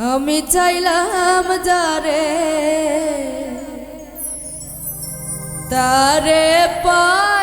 আমি চাইলাম যারে তারে পাইলাম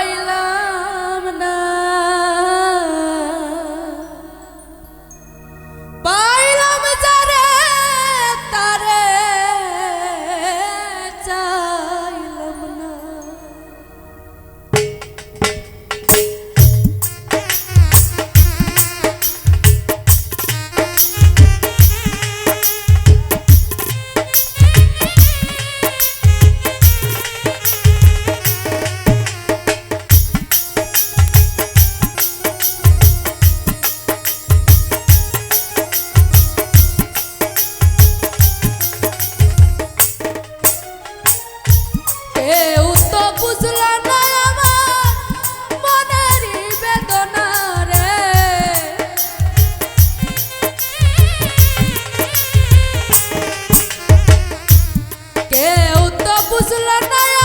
বুঝল না